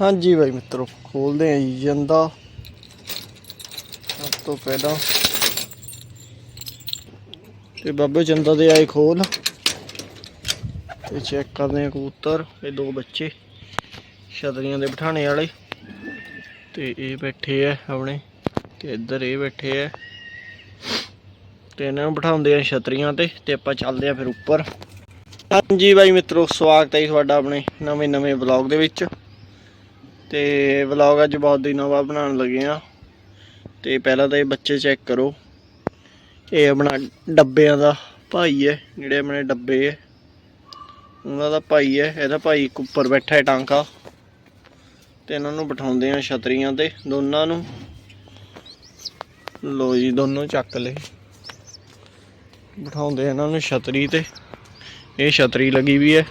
ਹਾਂਜੀ ਬਾਈ ਮਿੱਤਰੋ, ਖੋਲਦੇ ਆ ਜੀ ਜੰਦਾ। ਸਭ ਤੋਂ ਪਹਿਲਾਂ ਤੇ ਬਾਬੇ ਚੰਦਾ ਦੇ ਆਏ ਖੋਲ। ਤੇ ਚੈੱਕ ਕਰਦੇ ਆ ਕਬੂਤਰ, ਇਹ ਦੋ ਬੱਚੇ ਛਤਰੀਆਂ ਦੇ ਬਿਠਾਣੇ ਵਾਲੇ। ਤੇ ਇਹ ਬੈਠੇ ਆ ਆਪਣੇ, ਤੇ ਇੱਧਰ ਇਹ ਬੈਠੇ ਆ। ਤੇ ਇਹਨਾਂ ਨੂੰ ਬਿਠਾਉਂਦੇ ਆ ਛਤਰੀਆਂ ਤੇ ਤੇ ਆਪਾਂ ਚੱਲਦੇ ਆ ਫਿਰ ਉੱਪਰ। ਹਾਂਜੀ ਬਾਈ ਮਿੱਤਰੋ, ਸਵਾਗਤ ਹੈ ਜੀ ਤੁਹਾਡਾ ਆਪਣੇ ਨਵੇਂ ਨਵੇਂ ਵਲੌਗ ਦੇ ਵਿੱਚ। ਤੇ ਵਲੌਗ ਅੱਜ ਬਹੁਤ ਦਿਨਾਂ ਬਾਅਦ ਬਣਾਉਣ ਲੱਗੇ ਆ ਤੇ ਪਹਿਲਾਂ ਤਾਂ ਇਹ ਬੱਚੇ ਚੈੱਕ ਕਰੋ। ਇਹ ਆਪਣਾ ਡੱਬਿਆਂ ਦਾ ਭਾਈ ਹੈ, ਜਿਹੜੇ ਆਪਣੇ ਡੱਬੇ ਹੈ। ਉਹਨਾਂ ਦਾ ਭਾਈ ਹੈ, ਇਹਦਾ ਭਾਈ ਇੱਕ ਉੱਪਰ ਬੈਠਾ ਹੈ ਟਾਂਕਾ। ਤੇ ਇਹਨਾਂ ਨੂੰ ਬਿਠਾਉਂਦੇ ਆ ਛਤਰੀਆਂ ਤੇ, ਦੋਨਾਂ ਨੂੰ। ਲੋ ਜੀ, ਦੋਨੋਂ ਚੱਕ ਲਏ। ਬਿਠਾਉਂਦੇ ਇਹਨਾਂ ਨੂੰ ਛਤਰੀ ਤੇ। ਇਹ ਛਤਰੀ ਲੱਗੀ ਵੀ ਹੈ।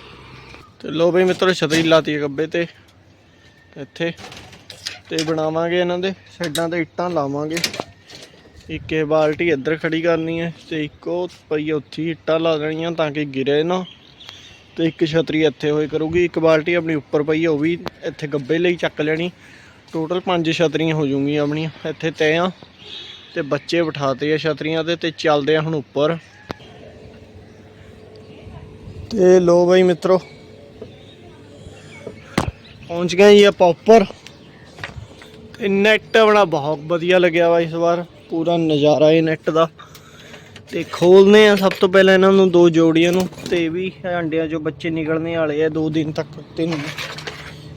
ਤੇ ਲੋ ਬਈ ਮਿੱਤਰੋ, ਛਤਰੀ ਲਾਤੀ ਹੈ ਗੱਬੇ ਤੇ। ਇੱਥੇ। ਤੇ ਬਣਾਵਾਂਗੇ ਇਹਨਾਂ ਦੇ ਸਾਈਡਾਂ ਤੇ ਇੱਟਾਂ ਲਾਵਾਂਗੇ। ਇੱਕ ਇਹ ਬਾਲਟੀ ਇੱਧਰ ਖੜੀ ਕਰਨੀ ਹੈ ਤੇ ਇੱਕੋ ਉਹ ਪਈ ਉੱਥੇ ਹੀ ਇੱਟਾਂ ਲਾ ਦੇਣੀਆਂ ਤਾਂ ਕਿ ਗਿਰੇ ਨਾ। ਤੇ ਇੱਕ ਛਤਰੀ ਇੱਥੇ ਹੋਏ ਕਰੂਗੀ, ਇੱਕ ਬਾਲਟੀ ਆਪਣੀ ਉੱਪਰ ਪਈ ਹੈ ਉਹ ਵੀ ਇੱਥੇ ਗੱਬੇ ਲਈ ਚੱਕ ਲੈਣੀ। ਟੋਟਲ ਪੰਜ ਛਤਰੀਆਂ ਹੋ ਜੂਗੀਆਂ ਆਪਣੀਆਂ, ਇੱਥੇ ਤੈ ਆ। ਤੇ ਬੱਚੇ ਬਿਠਾਤੇ ਆ ਛਤਰੀਆਂ ਤੇ ਤੇ ਚੱਲਦੇ ਆ ਹੁਣ ਉੱਪਰ। ਤੇ ਲੋ ਬਈ ਮਿੱਤਰੋ ਪਹੁੰਚ ਗਏ ਜੀ ਆਪਾਂ ਉੱਪਰ। ਤੇ ਨੈਟ ਆਪਣਾ ਬਹੁਤ ਵਧੀਆ ਲੱਗਿਆ ਵਾ ਇਸ ਵਾਰ। ਪੂਰਾ ਨਜ਼ਾਰਾ ਇਹ ਨੈਟ ਦਾ। ਤੇ ਖੋਲਨੇ ਆ ਸਭ ਤੋਂ ਪਹਿਲਾਂ ਇਹਨਾਂ ਨੂੰ ਦੋ ਜੋੜੀਆਂ ਨੂੰ। ਤੇ ਇਹ ਵੀ ਅੰਡਿਆਂ ਚੋਂ ਬੱਚੇ ਨਿਕਲਣੇ ਵਾਲੇ ਆ, ਦੋ ਦਿਨ ਤੱਕ ਤਿੰਨ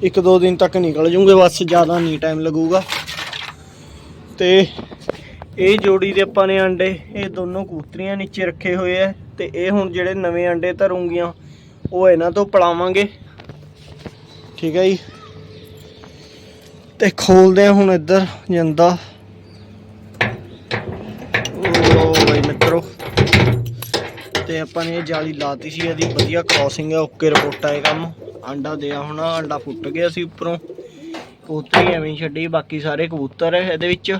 ਇੱਕ ਦੋ ਦਿਨ ਤੱਕ ਨਿਕਲ ਜੂਗੇ, ਬਸ ਜ਼ਿਆਦਾ ਨਹੀਂ ਟਾਈਮ ਲੱਗੂਗਾ। ਤੇ ਇਹ ਜੋੜੀ ਦੇ ਆਪਾਂ ਨੇ ਅੰਡੇ ਇਹ ਦੋਨੋਂ ਕੂਤਰੀਆਂ ਨੀਚੇ ਰੱਖੇ ਹੋਏ ਆ। ਤੇ ਇਹ ਹੁਣ ਜਿਹੜੇ ਨਵੇਂ ਅੰਡੇ ਧਰੂਗੀਆਂ, ਉਹ ਇਹਨਾਂ ਤੋਂ ਪਲਾਵਾਂਗੇ। ਠੀਕ ਹੈ ਜੀ। ਤੇ ਖੋਲਦੇ ਆ ਹੁਣ ਇੱਧਰ ਜਾਂਦਾ। ਉਹ ਬਈ ਮਿੱਤਰੋ। ਤੇ ਆਪਾਂ ਨੇ ਇਹ ਜਾਲੀ ਲਾਤੀ ਸੀ, ਇਹਦੀ ਵਧੀਆ ਕ੍ਰਾਸਿੰਗ ਹੈ ਓਕੇ ਰਿਪੋਰਟ ਆਏ ਕੰਮ। ਆਂਡਾ ਦਿਆ ਹੋਣਾ, ਆਂਡਾ ਫੁੱਟ ਗਿਆ ਸੀ ਉੱਪਰੋਂ। ਕਬੂਤਰੀ ਐਵੇਂ ਛੱਡੀ, ਬਾਕੀ ਸਾਰੇ ਕਬੂਤਰ ਹੈ ਇਹਦੇ ਵਿੱਚ।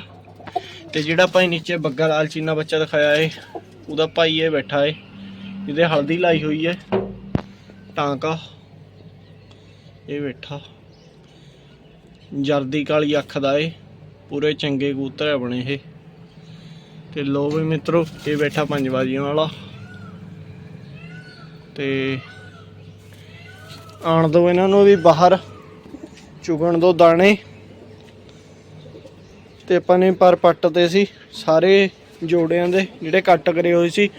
ਤੇ ਜਿਹੜਾ ਭਾਈ ਨੀਚੇ ਬੱਗਾ ਲਾਲ ਚੀਨਾ ਬੱਚਾ ਦਿਖਾਇਆ ਏ, ਉਹਦਾ ਭਾਈ ਇਹ ਬੈਠਾ ਏ। ਜਿਹਦੇ ਹਲਦੀ ਲਾਈ ਹੋਈ ਹੈ ਟਾਂਕਾ। ਇਹ ਬੈਠਾ। ਜਰਦੀ ਕਾਲੀ ਅੱਖ ਦਾ ਏ। ਪੂਰੇ ਚੰਗੇ ਕਬੂਤਰ ਬਣੇ ਇਹ। ਤੇ ਲੋ ਵੀ ਮਿੱਤਰੋ, ਇਹ ਬੈਠਾ ਪੰਜ ਬਾਜੀਆਂ ਵਾਲਾ। ਤੇ ਆਣ ਦੋ ਇਹਨਾਂ ਨੂੰ ਵੀ ਬਾਹਰ। ਚੁਗਣ ਦੋ ਦਾਣੇ। ਤੇ ਆਪਾਂ ਨੇ ਪਰ ਪੱਟ ਤੇ ਸੀ ਸਾਰੇ ਜੋੜਿਆਂ ਦੇ, ਜਿਹੜੇ ਕੱਟ ਕਰੇ ਹੋਏ ਸੀ।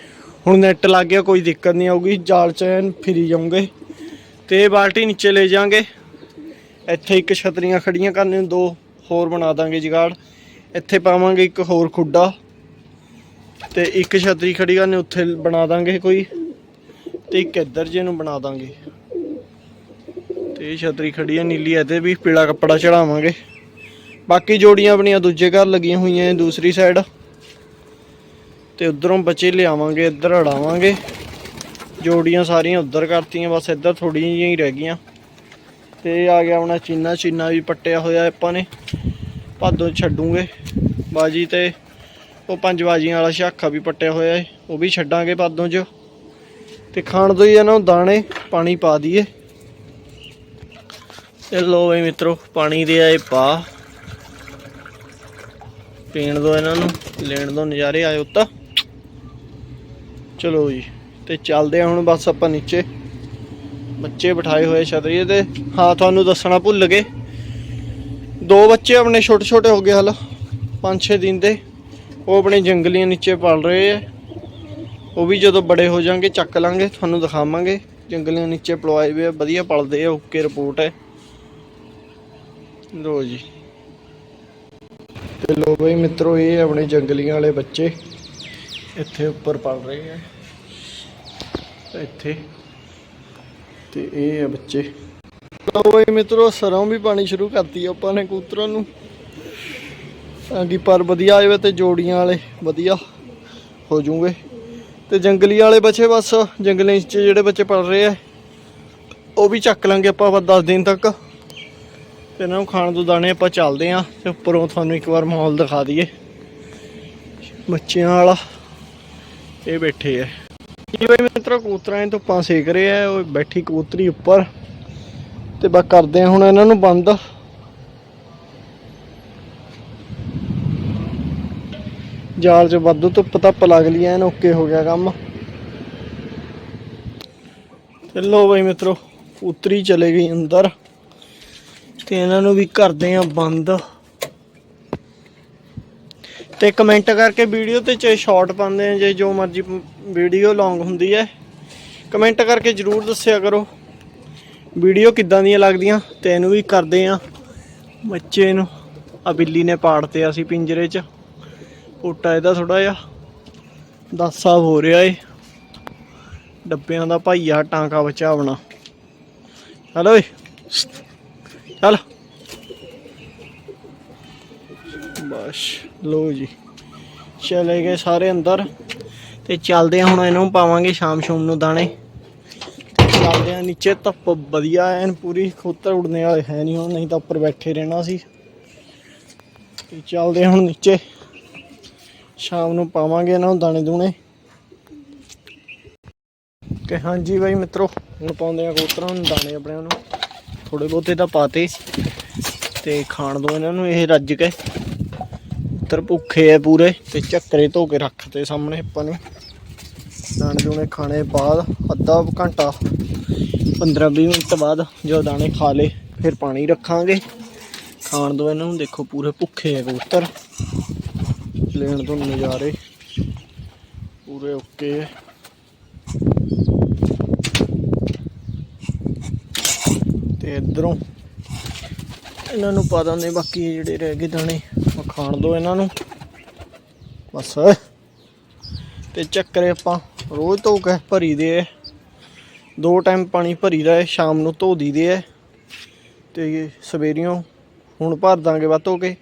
ਹੁਣ ਨੈਟ ਲੱਗ ਗਿਆ, ਕੋਈ ਦਿੱਕਤ ਨਹੀਂ ਆਊਗੀ। ਜਾਲ ਚ ਐਨ ਫਿਰੀ ਜਾਉਂਗੇ ਤੇ ਬਾਲਟੀ ਨੀਚੇ ਲੈ ਜਾਾਂਗੇ। ਇੱਥੇ ਇੱਕ ਛਤਰੀਆਂ ਖੜੀਆਂ ਕਰਨੇ ਨੂੰ ਦੋ ਹੋਰ ਬਣਾ ਦਾਂਗੇ ਜਗਾੜ। ਇੱਥੇ ਪਾਵਾਂਗੇ ਇੱਕ ਹੋਰ ਖੁੱਡਾ ਤੇ ਇੱਕ ਛਤਰੀ ਖੜੀ ਕਰਨੇ, ਉੱਥੇ ਬਣਾ ਦਾਂਗੇ ਕੋਈ ਤੇ ਇੱਕ ਇੱਧਰ ਜੇ ਨੂੰ ਬਣਾ ਦਾਂਗੇ। ਤੇ ਇਹ ਛਤਰੀ ਖੜੀ ਹੈ ਨੀਲੀ, ਇਹਦੇ ਵੀ ਪੀਲਾ ਕੱਪੜਾ ਚੜਾਵਾਂਗੇ। ਬਾਕੀ ਜੋੜੀਆਂ ਆਪਣੀਆਂ ਦੂਜੇ ਘਰ ਲੱਗੀਆਂ ਹੋਈਆਂ ਨੇ ਦੂਸਰੀ ਸਾਈਡ ਤੇ ਉਧਰੋਂ ਬੱਚੇ ਲਿਆਵਾਂਗੇ, ਇੱਧਰ ਅੜਾਵਾਂਗੇ। ਜੋੜੀਆਂ ਸਾਰੀਆਂ ਉੱਧਰ ਕਰਤੀਆਂ, ਬਸ ਇੱਧਰ ਥੋੜੀਆਂ ਜਿਹੀਆਂ ਹੀ ਰਹਿ ਗਈਆਂ। ਤੇ ਆ ਗਿਆ ਆਪਣਾ ਚੀਨਾ ਚੀਨਾ ਵੀ ਪੱਟਿਆ ਹੋਇਆ ਆਪਾਂ ਨੇ। ਭਾਦੋਂ ਛੱਡੂਗੇ। ਬਾਜੀ ਤੇ ਉਹ ਪੰਜ ਬਾਜੀਆਂ ਵਾਲਾ ਸ਼ਾਖਾ ਵੀ ਪੱਟਿਆ ਹੋਇਆ ਏ। ਉਹ ਵੀ ਛੱਡਾਂਗੇ ਭਾਦੋਂ 'ਚ। ਤੇ ਖਾਣ ਤੋਂ ਹੀ ਇਹਨਾਂ ਨੂੰ ਦਾਣੇ, ਪਾਣੀ ਪਾ ਦਈਏ। ਤੇ ਲੋ ਬਈ ਮਿੱਤਰੋ, ਪਾਣੀ ਦੇ ਆਏ ਪਾ। ਪੀਣ ਦੋ ਇਹਨਾਂ ਨੂੰ, ਲੈਣ ਦੋ ਨਜ਼ਾਰੇ, ਆਇਓ ਤਾਂ। ਚਲੋ ਜੀ। ਤੇ ਚੱਲਦੇ ਆ ਹੁਣ ਬਸ ਆਪਾਂ ਨੀਚੇ। ਬੱਚੇ ਬਿਠਾਏ ਹੋਏ ਛਤਰੀ ਤੇ ਹਾਂ, ਤੁਹਾਨੂੰ ਦੱਸਣਾ ਭੁੱਲ ਗਏ। ਦੋ ਬੱਚੇ ਆਪਣੇ ਛੋਟੇ ਛੋਟੇ ਹੋ ਗਏ ਹਲ। 5-6 ਦਿਨ ਦੇ। ਉਹ ਆਪਣੇ ਜੰਗਲੀਆਂ ਨੀਚੇ ਪਲ ਰਹੇ ਆ। ਉਹ ਵੀ ਜਦੋਂ ਬੜੇ ਹੋ ਜਾਣਗੇ, ਚੱਕ ਲਾਂਗੇ। ਤੁਹਾਨੂੰ ਦਿਖਾਵਾਂਗੇ। ਜੰਗਲੀਆਂ ਨੀਚੇ ਪਲਵਾਏ ਹੋਏ ਆ। ਵਧੀਆ ਪਲਦੇ ਆ। ਓਕੇ ਰਿਪੋਰਟ ਹੈ। ਲੋ ਜੀ। ਤੇ ਲੋ ਬਈ ਮਿੱਤਰੋ, ਇਹ ਆਪਣੇ ਜੰਗਲੀਆਂ ਵਾਲੇ ਬੱਚੇ ਇੱਥੇ ਉੱਪਰ ਪਲ ਰਹੇ ਆ। ਇੱਥੇ। ਤੇ ਇਹ ਆ ਬੱਚੇ। ਲੋ ਬਈ ਮਿੱਤਰੋ, ਸਰੋਂ ਵੀ ਪਾਣੀ ਸ਼ੁਰੂ ਕਰਤੀ ਆਪਾਂ ਨੇ ਕੂਤਰਾਂ ਨੂੰ। ਤਾਂ ਕਿ ਪਰ ਵਧੀਆ ਆਏ ਤੇ ਜੋੜੀਆਂ ਵਾਲੇ, ਵਧੀਆ ਹੋ ਜੂਗੇ। ਤੇ ਜੰਗਲੀ ਵਾਲੇ ਬੱਚੇ ਬਸ, ਜੰਗਲਾਂ 'ਚ ਜਿਹੜੇ ਬੱਚੇ ਪਲ ਰਹੇ ਆ, ਉਹ ਵੀ ਚੱਕ ਲਾਂਗੇ ਆਪਾਂ ਬਸ 10 ਦਿਨ ਤੱਕ। ਤੇ ਇਹਨਾਂ ਨੂੰ ਖਾਣ ਤੋਂ ਦਾਣੇ ਆਪਾਂ ਚੱਲਦੇ ਆਂ, ਤੇ ਉੱਪਰੋਂ ਤੁਹਾਨੂੰ ਇੱਕ ਵਾਰ ਮਾਹੌਲ ਦਿਖਾ ਦਈਏ। ਬੱਚਿਆਂ ਵਾਲਾ, ਇਹ ਬੈਠੇ ਐ ਜਿਵੇਂ ਮਿੱਤਰੋ ਕਬੂਤਰਾਂ ਨੇ ਧੁੱਪਾਂ ਸੇਕ ਰਹੇ ਆ, ਉਹ ਬੈਠੀ ਕਬੂਤਰੀ ਉੱਪਰ। ਤੇ ਬਾ ਕਰਦੇ ਹੁਣ ਇਹਨਾਂ ਨੂੰ ਬੰਦ। ਜਾਲ 'ਚ ਵਾਧੂ ਧੁੱਪ ਧੱਪ ਲੱਗ ਲਈ ਐਨ ਓਕੇ ਹੋ ਗਿਆ ਕੰਮ। ਤੇ ਲੋ ਬਈ ਮਿੱਤਰੋ ਉਤਰੀ ਚਲੇ ਗਈ ਅੰਦਰ। ਤੇ ਇਹਨਾਂ ਨੂੰ ਵੀ ਕਰਦੇ ਆ ਬੰਦ। ਤੇ ਕਮੈਂਟ ਕਰਕੇ ਵੀਡੀਓ ਤੇ ਚਾਹੇ ਸ਼ਾਰਟ ਪਾਉਂਦੇ ਆ, ਜੇ ਜੋ ਮਰਜ਼ੀ ਵੀਡੀਓ ਲੌਂਗ ਹੁੰਦੀ ਹੈ। ਕਮੈਂਟ ਕਰਕੇ ਜਰੂਰ ਦੱਸਿਆ ਕਰੋ। ਵੀਡੀਓ ਕਿੱਦਾਂ ਦੀਆਂ ਲੱਗਦੀਆਂ? ਤੇ ਇਹਨੂੰ ਵੀ ਕਰਦੇ ਆ ਬੱਚੇ ਨੂੰ। ਆ ਬਿੱਲੀ ਨੇ ਪਾੜਤੇ ਅਸੀਂ ਪਿੰਜਰੇ 'ਚ। ਪੋਟਾ ਇਹਦਾ ਥੋੜਾ ਜਿਹਾ। 10 ਸਾਲ ਹੋ ਰਿਹਾ ਏ। ਡੱਬਿਆਂ ਦਾ ਭਾਈਆ ਟਾਂਕਾ ਬਚਾਵਣਾ ਚੱਲ ਓਏ। ਚੱਲ। ਬਸ ਲੋ ਜੀ। ਚਲੇ ਗਏ ਸਾਰੇ ਅੰਦਰ ਤੇ ਚੱਲਦੇ ਆ ਹੁਣ ਇਹਨੂੰ ਪਾਵਾਂਗੇ ਸ਼ਾਮ ਸ਼ੂਮ ਨੂੰ ਦਾਣੇ। ਚੱਲਦੇ ਆ ਨੀਚੇ, ਧੁੱਪ ਵਧੀਆ ਐਨ ਪੂਰੀ, ਖੋਤਰ ਉੜਨੇ ਵਾਲੇ ਹੈ ਨਹੀਂ ਹੁਣ, ਨਹੀਂ ਤਾਂ ਉੱਪਰ ਬੈਠੇ ਰਹਿਣਾ ਸੀ। ਤੇ ਚੱਲਦੇ ਹੁਣ ਨੀਚੇ। ਸ਼ਾਮ ਨੂੰ ਪਾਵਾਂਗੇ ਇਹਨਾਂ ਨੂੰ ਦਾਣੇ ਦੂਣੇ। ਤੇ ਹਾਂਜੀ ਬਾਈ ਮਿੱਤਰੋ, ਹੁਣ ਪਾਉਂਦੇ ਆ ਕਬੂਤਰਾਂ ਨੂੰ ਦਾਣੇ ਆਪਣੇ ਨੂੰ। ਥੋੜੇ ਬਹੁਤੇ ਤਾਂ ਪਾਤੇ। ਤੇ ਖਾਣ ਦੋ ਇਹਨਾਂ ਨੂੰ, ਇਹ ਰੱਜ ਕੇ। ਉੱਤਰ ਭੁੱਖੇ ਐ ਪੂਰੇ ਤੇ ਚੱਕਰੇ ਧੋ ਕੇ ਰੱਖਤੇ ਸਾਹਮਣੇ ਆਪਾਂ ਨੇ। ਦਾਣੇ ਦੂਣੇ ਖਾਣੇ ਬਾਅਦ, ਅੱਧਾ ਘੰਟਾ 15-20 ਮਿੰਟ ਬਾਅਦ ਜਦੋਂ ਦਾਣੇ ਖਾ ਲੇ ਫਿਰ ਪਾਣੀ ਰੱਖਾਂਗੇ। ਖਾਣ ਦੋ ਇਹਨਾਂ ਨੂੰ ਦੇਖੋ ਪੂਰੇ ਭੁੱਖੇ ਐ ਕਬੂਤਰ। ਲੈਣ ਤੋਂ ਨਜ਼ਾਰੇ ਪੂਰੇ ਓਕੇ ਐ। ਤੇ ਇਧਰੋਂ ਇਹਨਾਂ ਨੂੰ ਪਾ ਦਿੰਦੇ ਬਾਕੀ ਇਹ ਜਿਹੜੇ ਰਹਿ ਗਏ ਦਾਣੇ। ਖਾਣ ਦੋ ਇਹਨਾਂ ਨੂੰ। ਬਸ। ਤੇ ਚੱਕਰੇ ਆਪਾਂ ਰੋਜ਼ ਧੋ ਕੇ ਭਰੀ ਦੇ ਐ ਦੋ ਟਾਈਮ ਪਾਣੀ ਭਰੀਦਾ ਹੈ ਸ਼ਾਮ ਨੂੰ ਧੋ ਦੇ ਐ ਤੇ ਸਵੇਰੀਆਂ ਹੁਣ ਭਰ ਦਾਂਗੇ ਵਾ ਧੋ ਕੇ।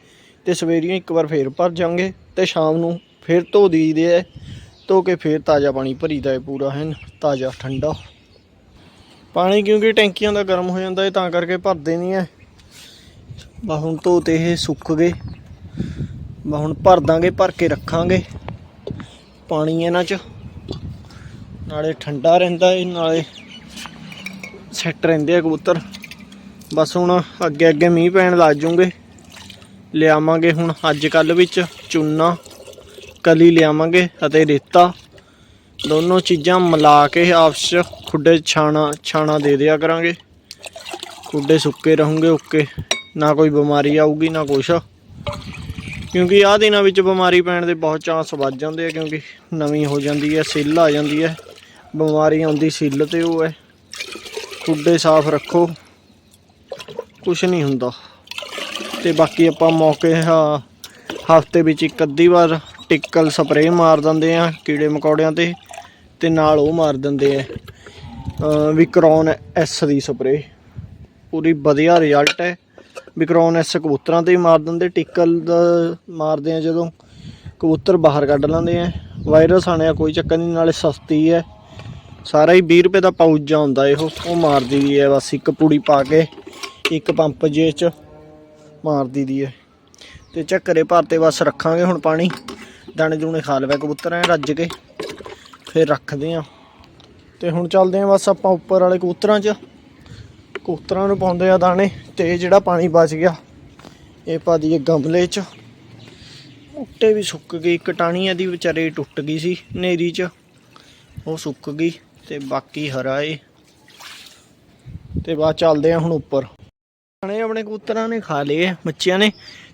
ਤੇ ਸਵੇਰੀਆਂ ਇੱਕ ਵਾਰ ਫੇਰ ਭਰ ਜਾਾਂਗੇ ਤੇ ਸ਼ਾਮ ਨੂੰ ਫੇਰ ਧੋ ਦੇ ਐ ਧੋ ਕੇ ਫੇਰ ਤਾਜ਼ਾ ਪਾਣੀ ਭਰੀਦਾ ਹੈ ਪੂਰਾ, ਹੈ। ਤਾਜ਼ਾ, ਠੰਡਾ। ਪਾਣੀ ਕਿਉਂਕਿ ਟੈਂਕੀਆਂ ਦਾ ਗਰਮ ਹੋ ਜਾਂਦਾ ਹੈ ਤਾਂ ਕਰਕੇ ਭਰਦੇ ਨਹੀਂ ਐ ਬਾ ਹੁਣ ਧੋਤੇ ਇਹ ਸੁੱਕ ਗਏ। ਬਾ ਹੁਣ ਭਰ ਦਾਂਗੇ, ਭਰ ਕੇ ਰੱਖਾਂਗੇ। ਪਾਣੀ ਇਹਨਾਂ 'ਚ। ਨਾਲੇ ਠੰਡਾ ਰਹਿੰਦਾ ਏ, ਨਾਲੇ ਸੈੱਟ ਰਹਿੰਦੇ ਆ ਕਬੂਤਰ। ਬਸ ਹੁਣ ਅੱਗੇ ਅੱਗੇ ਮੀਂਹ ਪੈਣ ਲੱਗ ਜੂਗੇ। ਲਿਆਵਾਂਗੇ ਹੁਣ ਅੱਜ ਕੱਲ ਵਿੱਚ ਚੂਨਾ, ਕਲੀ ਲਿਆਵਾਂਗੇ ਅਤੇ ਰੇਤਾ। ਦੋਨੋਂ ਚੀਜ਼ਾਂ ਮਿਲਾ ਕੇ ਆਪਸ 'ਚ ਖੁੱਡੇ ਛਾਣਾ ਛਾਣਾ ਦੇ ਦਿਆ ਕਰਾਂਗੇ। ਖੁੱਡੇ ਸੁੱਕੇ ਰਹੂੰਗੇ ਓਕੇ। ਨਾ ਕੋਈ ਬਿਮਾਰੀ ਆਊਗੀ, ਨਾ ਕੁਛ। ਕਿਉਂਕਿ ਆਹ ਦਿਨਾਂ ਵਿੱਚ ਬਿਮਾਰੀ ਪੈਣ ਦੇ ਬਹੁਤ ਚਾਂਸ ਵੱਧ ਜਾਂਦੇ ਆ, ਕਿਉਂਕਿ ਨਵੀਂ ਹੋ ਜਾਂਦੀ ਹੈ, ਸਿੱਲ ਆ ਜਾਂਦੀ ਹੈ। ਬਿਮਾਰੀ ਆਉਂਦੀ, ਸਿੱਲ ਤੇ ਉਹ ਹੈ। ਖੁੱਡੇ ਸਾਫ਼ ਰੱਖੋ। ਕੁਛ ਨਹੀਂ ਹੁੰਦਾ। ਤੇ ਬਾਕੀ ਆਪਾਂ ਮੌਕੇ ਹਫ਼ਤੇ ਵਿੱਚ ਇੱਕ ਅੱਧੀ ਵਾਰ ਟਿੱਕਲ ਸਪਰੇਅ ਮਾਰ ਦਿੰਦੇ ਆ ਕੀੜੇ ਮਕੌੜਿਆਂ ਤੇ ਤੇ ਨਾਲ ਉਹ ਮਾਰ ਦਿੰਦੇ ਆ ਵਿਕਰੋਨ ਐਸ ਦੀ ਸਪਰੇਅ। ਪੂਰੀ ਵਧੀਆ ਰਿਜ਼ਲਟ ਹੈ। ਵਿਕਰੋਨ ਐਸ ਕਬੂਤਰਾਂ ਤੇ ਵੀ ਮਾਰ ਦਿੰਦੇ, ਟਿੱਕਲ ਦਾ ਮਾਰਦੇ ਆ ਜਦੋਂ। ਕਬੂਤਰ ਬਾਹਰ ਕੱਢ ਲੈਂਦੇ ਆ। ਵਾਇਰਸ ਆਣਿਆ ਕੋਈ ਚੱਕਰ ਨਹੀਂ, ਨਾਲੇ ਸਸਤੀ ਹੈ ਸਾਰਾ ਹੀ 20 ਰੁਪਏ ਦਾ ਪਾਊਚ ਹੁੰਦਾ ਇਹੋ, ਉਹ ਮਾਰਦੀ ਦੀ ਹੈ ਬਸ ਇੱਕ ਪੂੜੀ ਪਾ ਕੇ, ਇੱਕ ਪੰਪ ਜੇ ਚ ਮਾਰਦੀ ਦੀ ਹੈ ਤੇ ਚੱਕਰੇ ਭਰਤੇ ਬਸ ਰੱਖਾਂਗੇ ਹੁਣ ਪਾਣੀ। ਦਾਣੇ ਦੂਣੇ ਖਾ ਲਵੇ ਕਬੂਤਰ ਐ ਰੱਜ ਕੇ, ਫਿਰ ਰੱਖਦੇ ਆ। ਤੇ ਹੁਣ ਚੱਲਦੇ ਆ ਬਸ ਆਪਾਂ ਉੱਪਰ ਵਾਲੇ ਕਬੂਤਰਾਂ 'ਚ। ਕਬੂਤਰਾਂ ਨੂੰ ਪਾਉਂਦੇ ਆ ਦਾਣੇ ਤੇ ਇਹ ਜਿਹੜਾ ਪਾਣੀ ਬਚ ਗਿਆ, ਇਹ ਪਾ ਦਈਏ ਗਮਲੇ 'ਚ। ਉੱਟੇ ਵੀ ਸੁੱਕ ਗਈ ਕਟਾਣੀ ਟਾਣੀ ਇਹਦੀ ਵਿਚਾਰੇ ਟੁੱਟ ਗਈ ਸੀ ਨੇਰੀ 'ਚ, ਉਹ ਸੁੱਕ ਗਈ ਤੇ ਬਾਕੀ ਹਰਾ ਏ। ਤੇ ਬਾਅਦ ਚੱਲਦੇ ਆ ਹੁਣ ਉੱਪਰ। ਦਾਣੇ ਆਪਣੇ ਕਬੂਤਰਾਂ ਨੇ ਖਾ ਲਏ ਬੱਚਿਆਂ ਨੇ।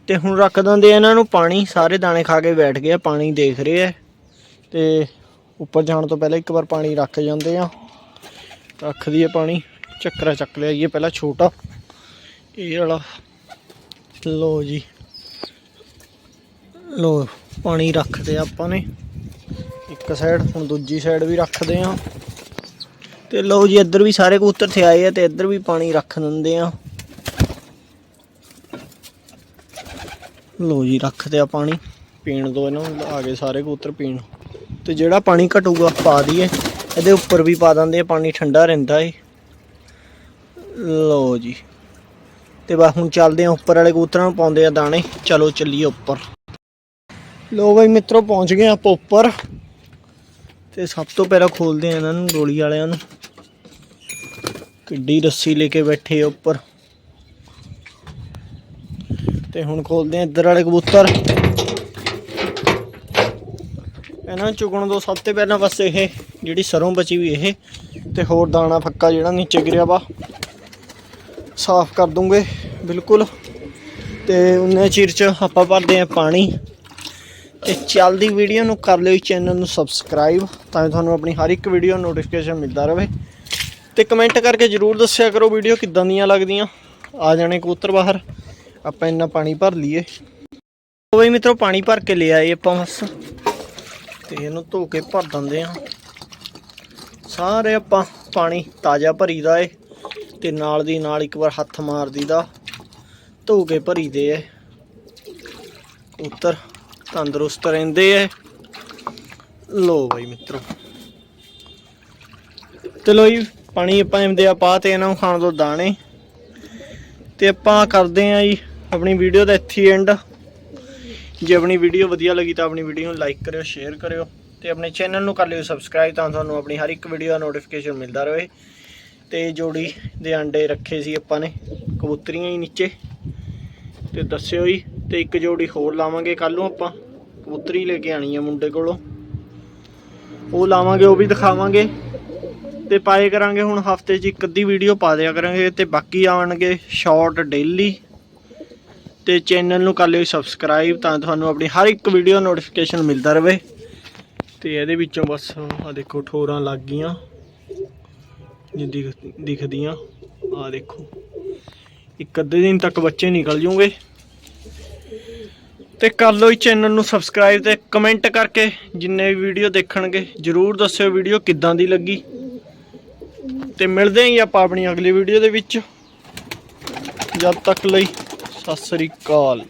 ਤੇ ਹੁਣ ਰੱਖ ਦਿੰਦੇ ਆ ਇਹਨਾਂ ਨੂੰ ਪਾਣੀ, ਸਾਰੇ ਦਾਣੇ ਖਾ ਕੇ ਬੈਠ ਗਏ ਆ, ਪਾਣੀ ਦੇਖ ਰਹੇ ਆ। ਤੇ ਉੱਪਰ ਜਾਣ ਤੋਂ ਪਹਿਲਾਂ ਇੱਕ ਵਾਰ ਪਾਣੀ ਰੱਖ ਜਾਂਦੇ ਆ। ਰੱਖ ਦਈਏ ਪਾਣੀ। ਚੱਕਰਾ ਚੱਕ ਲਿਆਈਏ ਪਹਿਲਾਂ ਛੋਟਾ। ਇਹ ਵਾਲਾ। ਲੋ ਜੀ। ਲੋ ਪਾਣੀ ਰੱਖਦੇ ਆ ਆਪਾਂ ਨੇ। ਇੱਕ ਸਾਈਡ ਹੁਣ ਦੂਜੀ ਸਾਈਡ ਵੀ ਰੱਖਦੇ ਆ। ਤੇ ਲਓ ਜੀ, ਇੱਧਰ ਵੀ ਸਾਰੇ ਕਬੂਤਰ ਥੇ ਆਏ ਆ ਤੇ ਇੱਧਰ ਵੀ ਪਾਣੀ ਰੱਖ ਦਿੰਦੇ ਆ। ਲਓ ਜੀ, ਰੱਖਦੇ ਆ ਪਾਣੀ। ਪੀਣ ਦੋ ਇਹਨਾਂ ਨੂੰ, ਆ ਗਏ ਸਾਰੇ ਕਬੂਤਰ ਪੀਣ। ਤੇ ਜਿਹੜਾ ਪਾਣੀ ਘਟੂਗਾ, ਪਾ ਦਈਏ। ਇਹਦੇ ਉੱਪਰ ਵੀ ਪਾ ਦਿੰਦੇ ਆ, ਪਾਣੀ ਠੰਡਾ ਰਹਿੰਦਾ ਏ। ਲੋ ਜੀ। ਤੇ ਬਸ ਹੁਣ ਚੱਲਦੇ ਆ ਉੱਪਰ ਵਾਲੇ ਕਬੂਤਰਾਂ ਨੂੰ, ਪਾਉਂਦੇ ਆ ਦਾਣੇ। ਚਲੋ ਚੱਲੀਏ ਉੱਪਰ। ਲੋ ਬਈ ਮਿੱਤਰੋ, ਪਹੁੰਚ ਗਏ ਆਪਾਂ ਉੱਪਰ। ਤੇ ਸਭ ਤੋਂ ਪਹਿਲਾਂ ਖੋਲਦੇ ਆ ਇਹਨਾਂ ਨੂੰ ਗੋਲੀ ਵਾਲਿਆਂ ਨੂੰ। ਕਿੱਡੀ ਰੱਸੀ ਲੈ ਕੇ ਬੈਠੇ ਆ ਉੱਪਰ। ਤੇ ਹੁਣ ਖੋਲਦੇ ਆ ਇੱਧਰ ਵਾਲੇ ਕਬੂਤਰ। ਇਹਨਾਂ ਨੂੰ ਚੁਗਣ ਤੋਂ ਸਭ ਤੋਂ ਪਹਿਲਾਂ ਬਸ ਇਹ, ਜਿਹੜੀ ਸਰੋਂ ਬਚੀ ਵੀ ਇਹ। ਤੇ ਹੋਰ ਦਾਣਾ ਫੱਕਾ ਜਿਹੜਾ ਨੀਚੇ ਗਿਰਿਆ ਵਾ। ਸਾਫ਼ ਕਰ ਦੂੰਗੇ, ਬਿਲਕੁਲ। ਤੇ ਉਨੇ ਚਿਰ ਚ ਆਪਾਂ ਭਰਦੇ ਆ ਪਾਣੀ। ਤੇ ਚੱਲਦੀ ਵੀਡੀਓ ਨੂੰ ਕਰ ਲਿਓ ਚੈਨਲ ਨੂੰ ਸਬਸਕ੍ਰਾਈਬ ਤਾਂ ਕਿ ਤੁਹਾਨੂੰ ਆਪਣੀ ਹਰ ਇੱਕ ਵੀਡੀਓ ਨੋਟੀਫਿਕੇਸ਼ਨ ਮਿਲਦਾ ਰਹੇ। ਤੇ ਕਮੈਂਟ ਕਰਕੇ ਜਰੂਰ ਦੱਸਿਆ ਕਰੋ ਵੀਡੀਓ ਕਿੱਦਾਂ ਦੀਆਂ ਲੱਗਦੀਆਂ। ਆ ਜਾਣੇ ਕਬੂਤਰ ਬਾਹਰ, ਆਪਾਂ ਇੰਨਾ ਪਾਣੀ ਭਰ ਲਈਏ। ਉਹ ਬਈ ਮਿੱਤਰੋ, ਪਾਣੀ ਭਰ ਕੇ ਲੈ ਆਏ ਆਪਾਂ ਬਸ। ਤੇ ਇਹਨੂੰ ਧੋ ਕੇ ਭਰ ਦਿੰਦੇ ਆ ਸਾਰੇ ਆਪਾਂ ਪਾਣੀ ਤਾਜ਼ਾ ਭਰੀਦਾ ਏ। ਤੇ ਨਾਲ ਦੀ ਨਾਲ ਇੱਕ ਵਾਰ ਹੱਥ ਮਾਰ ਦੀਦਾ। ਧੋ ਕੇ ਭਰੀਦੇ ਐ। ਕਬੂਤਰ ਤੰਦਰੁਸਤ ਰਹਿੰਦੇ ਐ। ਲੋ ਬਈ ਮਿੱਤਰੋ। ਤੇ ਲੋ ਜੀ, ਪਾਣੀ ਆਪਾਂ ਇਹਦੇ ਆ ਪਾ ਤੇ ਇਹਨਾਂ ਨੂੰ ਖਾਣ ਤੋਂ ਦਾਣੇ। ਤੇ ਆਪਾਂ ਕਰਦੇ ਆਂ ਜੀ ਆਪਣੀ ਵੀਡੀਓ ਦਾ ਇੱਥੇ ਐਂਡ ਜੇ ਆਪਣੀ ਵੀਡੀਓ ਵਧੀਆ ਲੱਗੀ ਤਾਂ ਆਪਣੀ ਵੀਡੀਓ ਨੂੰ ਲਾਈਕ ਕਰਿਓ ਸ਼ੇਅਰ ਕਰਿਓ। ਤੇ ਆਪਣੇ ਚੈਨਲ ਨੂੰ ਕਰ ਲਿਓ ਸਬਸਕ੍ਰਾਈਬ ਤਾਂ ਤੁਹਾਨੂੰ ਆਪਣੀ ਹਰ ਇੱਕ ਵੀਡੀਓ ਦਾ ਨੋਟੀਫਿਕੇਸ਼ਨ ਮਿਲਦਾ ਰਹੇ। ਤੇ ਜੋੜੀ ਦੇ ਆਂਡੇ ਰੱਖੇ ਸੀ ਆਪਾਂ ਨੇ, ਕਬੂਤਰੀਆਂ ਹੀ ਨੀਚੇ। ਤੇ ਦੱਸਿਓ ਜੀ, ਤੇ ਇੱਕ ਜੋੜੀ ਹੋਰ ਲਾਵਾਂਗੇ ਕੱਲ ਨੂੰ ਆਪਾਂ, ਕਬੂਤਰੀ ਲੈ ਕੇ ਆਣੀ ਆ ਮੁੰਡੇ ਕੋਲੋਂ। ਉਹ ਲਾਵਾਂਗੇ, ਉਹ ਵੀ ਦਿਖਾਵਾਂਗੇ। ਤੇ ਪਾਏ ਕਰਾਂਗੇ ਹੁਣ ਹਫ਼ਤੇ 'ਚ ਇੱਕ ਅੱਧੀ ਵੀਡੀਓ ਪਾ ਦਿਆ ਕਰਾਂਗੇ ਤੇ ਬਾਕੀ ਆਉਣਗੇ ਸ਼ਾਰਟ ਡੇਲੀ ਤੇ ਚੈਨਲ ਨੂੰ ਕਰ ਲਿਓ ਸਬਸਕ੍ਰਾਈਬ ਤਾਂ ਤੁਹਾਨੂੰ ਆਪਣੀ ਹਰ ਇੱਕ ਵੀਡੀਓ ਨੋਟੀਫਿਕੇਸ਼ਨ ਮਿਲਦਾ ਰਹੇ ਤੇ ਇਹਦੇ ਵਿੱਚੋਂ ਬਸ ਆ ਦੇਖੋ, ਠੋਰਾਂ ਲੱਗ ਗਈਆਂ। ਦਿਖਦੀਆਂ। ਆ ਦੇਖੋ। ਇੱਕ ਅੱਧੇ ਦਿਨ ਤੱਕ ਬੱਚੇ ਨਿਕਲ ਜੂਗੇ। ਤੇ ਕਰ ਲਓ ਚੈਨਲ ਨੂੰ ਸਬਸਕ੍ਰਾਈਬ ਤੇ ਕਮੈਂਟ ਕਰਕੇ, ਜਿੰਨੇ ਵੀ ਵੀਡੀਓ ਦੇਖਣਗੇ, ਜਰੂਰ ਦੱਸਿਓ ਵੀਡੀਓ ਕਿੱਦਾਂ ਦੀ ਲੱਗੀ। ਤੇ ਮਿਲਦੇ ਆਂ ਆਪਾਂ ਆਪਣੀ ਅਗਲੀ ਵੀਡੀਓ ਦੇ ਵਿੱਚ। ਜਦ ਤੱਕ ਲਈ, ਸਤਿ ਸ੍ਰੀ ਅਕਾਲ।